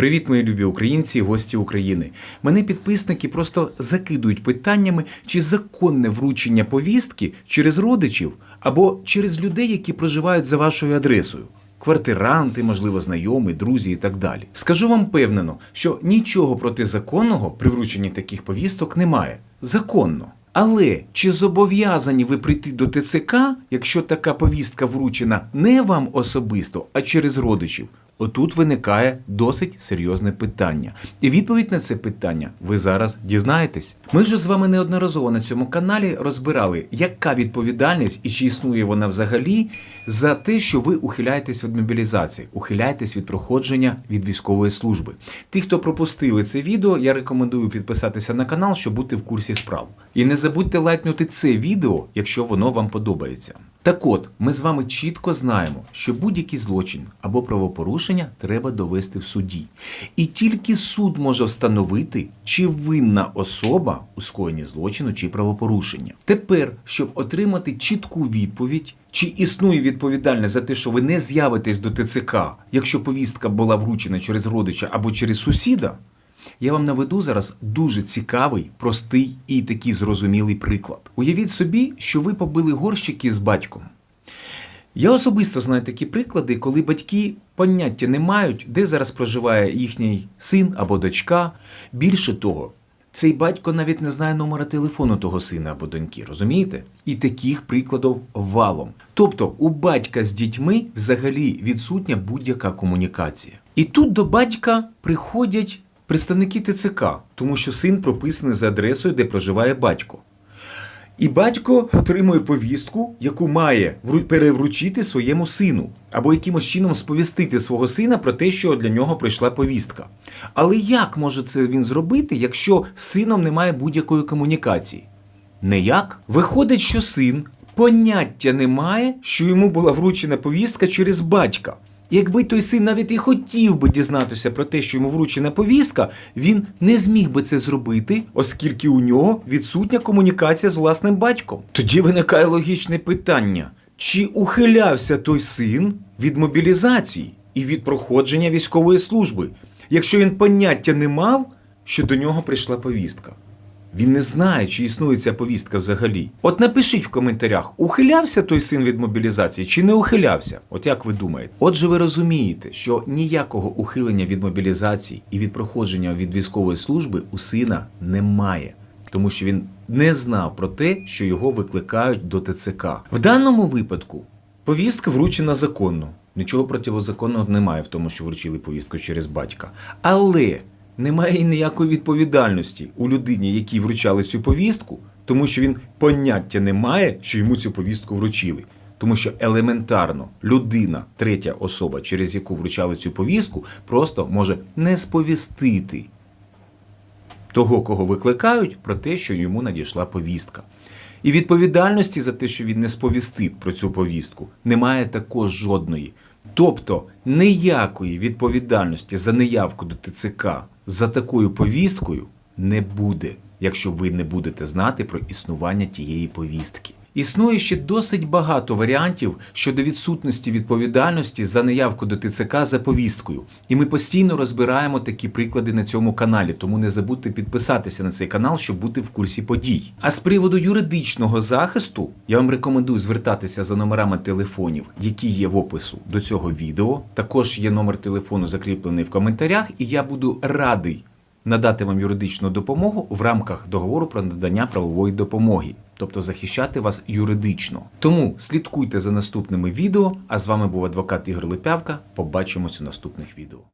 Привіт, мої любі українці і гості України. Мене підписники просто закидують питаннями, чи законне вручення повістки через родичів або через людей, які проживають за вашою адресою. Квартиранти, можливо, знайомі, друзі і так далі. Скажу вам певнено, що нічого протизаконного при врученні таких повісток немає. Законно. Але чи зобов'язані ви прийти до ТЦК, якщо така повістка вручена не вам особисто, а через родичів? Отут виникає досить серйозне питання. І відповідь на це питання ви зараз дізнаєтесь. Ми вже з вами неодноразово на цьому каналі розбирали, яка відповідальність і чи існує вона взагалі за те, що ви ухиляєтесь від мобілізації, ухиляєтесь від проходження від військової служби. Ті, хто пропустили це відео, я рекомендую підписатися на канал, щоб бути в курсі справ. І не забудьте лайкнути це відео, якщо воно вам подобається. Так от, ми з вами чітко знаємо, що будь-який злочин або правопорушення треба довести в суді. І тільки суд може встановити, чи винна особа у скоєнні злочину чи правопорушення. Тепер, щоб отримати чітку відповідь, чи існує відповідальність за те, що ви не з'явитесь до ТЦК, якщо повістка була вручена через родича або через сусіда, я вам наведу зараз дуже цікавий, простий і такий зрозумілий приклад. Уявіть собі, що ви побили горщики з батьком. Я особисто знаю такі приклади, коли батьки поняття не мають, де зараз проживає їхній син або дочка. Більше того, цей батько навіть не знає номера телефону того сина або доньки, розумієте? І таких прикладів валом. Тобто у батька з дітьми взагалі відсутня будь-яка комунікація. І тут до батька приходять представники ТЦК, тому що син прописаний за адресою, де проживає батько. І батько отримує повістку, яку має перевручити своєму сину, або якимось чином сповістити свого сина про те, що для нього прийшла повістка. Але як може це він зробити, якщо з сином немає будь-якої комунікації? Неяк? Виходить, що син поняття не має, що йому була вручена повістка через батька. Якби той син навіть і хотів би дізнатися про те, що йому вручена повістка, він не зміг би це зробити, оскільки у нього відсутня комунікація з власним батьком. Тоді виникає логічне питання: чи ухилявся той син від мобілізації і від проходження військової служби, якщо він поняття не мав, що до нього прийшла повістка? Він не знає, чи існує ця повістка взагалі. От напишіть в коментарях, ухилявся той син від мобілізації чи не ухилявся? От як ви думаєте? Отже, ви розумієте, що ніякого ухилення від мобілізації і від проходження від військової служби у сина немає. Тому що він не знав про те, що його викликають до ТЦК. В даному випадку повістка вручена законно. Нічого противозаконного немає в тому, що вручили повістку через батька. Але немає і ніякої відповідальності у людині, якій вручали цю повістку, тому що він поняття не має, що йому цю повістку вручили. Тому що елементарно людина, третя особа, через яку вручали цю повістку, просто може не сповістити того, кого викликають, про те, що йому надійшла повістка. І відповідальності за те, що він не сповістив про цю повістку, немає також жодної. Тобто ніякої відповідальності за неявку до ТЦК за такою повісткою не буде, якщо ви не будете знати про існування тієї повістки. Існує ще досить багато варіантів щодо відсутності відповідальності за неявку до ТЦК за повісткою. І ми постійно розбираємо такі приклади на цьому каналі, тому не забудьте підписатися на цей канал, щоб бути в курсі подій. А з приводу юридичного захисту я вам рекомендую звертатися за номерами телефонів, які є в опису до цього відео. Також є номер телефону закріплений в коментарях, і я буду радий надати вам юридичну допомогу в рамках договору про надання правової допомоги, тобто захищати вас юридично. Тому слідкуйте за наступними відео. А з вами був адвокат Ігор Липявка. Побачимось у наступних відео.